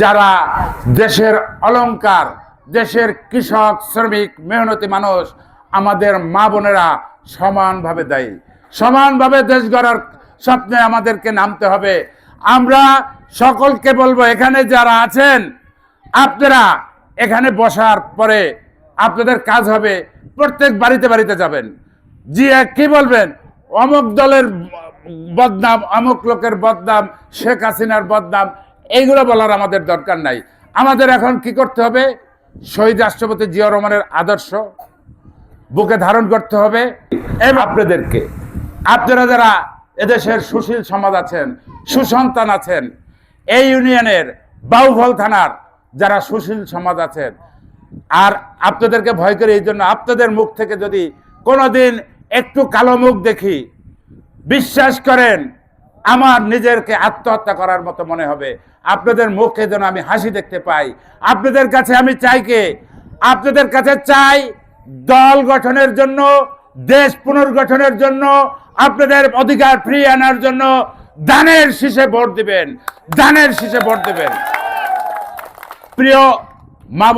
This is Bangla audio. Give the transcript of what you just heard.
যারা দেশের অলংকার, দেশের কৃষক, শ্রমিক, মেহনতি মানুষ, আমাদের মা বোনেরা সমানভাবে দেয়। সমানভাবে দেশ গড়ার স্বপ্নে আমাদেরকে নামতে হবে। আমরা সকলকে বলব, এখানে যারা আছেন, আপনারা এখানে বসার পরে আপনাদের কাজ হবে। প্রত্যেক বাড়িতে বাড়িতে যাবেন। জি কি বলবেন? অমুক দলের বদনাম, অমুক লোকের বদনাম, শেখ হাসিনার বদনাম এইগুলো বলার আমাদের দরকার নাই। আমাদের এখন কি করতে হবে? শহীদ রাষ্ট্রপতি জিয়া রহমানের আদর্শ বুকে ধারণ করতে হবে। এবং আপনাদেরকে আপনারা যারা এদেশের সুশীল সমাজ আছেন সুসন্তান আছেন এই ইউনিয়নের বাউফল থানার যারা সুশীল সমাজ আছেন আর আপনাদেরকে ভয় করে এই জন্য আপনাদের মুখ থেকে যদি কোনোদিন একটু কালো মুখ দেখি বিশ্বাস করেন আমার নিজেরকে আত্মহত্যা করার মতো মনে হবে। আপনাদের মুখে যেন আমি হাসি দেখতে পাই। আপনাদের কাছে আমি চাই কে? আপনাদের কাছে চাই দল গঠনের জন্য, দেশ পুনর্গঠনের জন্য, আপনাদের অধিকার ফিরিয়ে আনার জন্য দানের শীষে ভোট দিবেন। দানের শীষে ভোট দিবেন। প্রিয় মা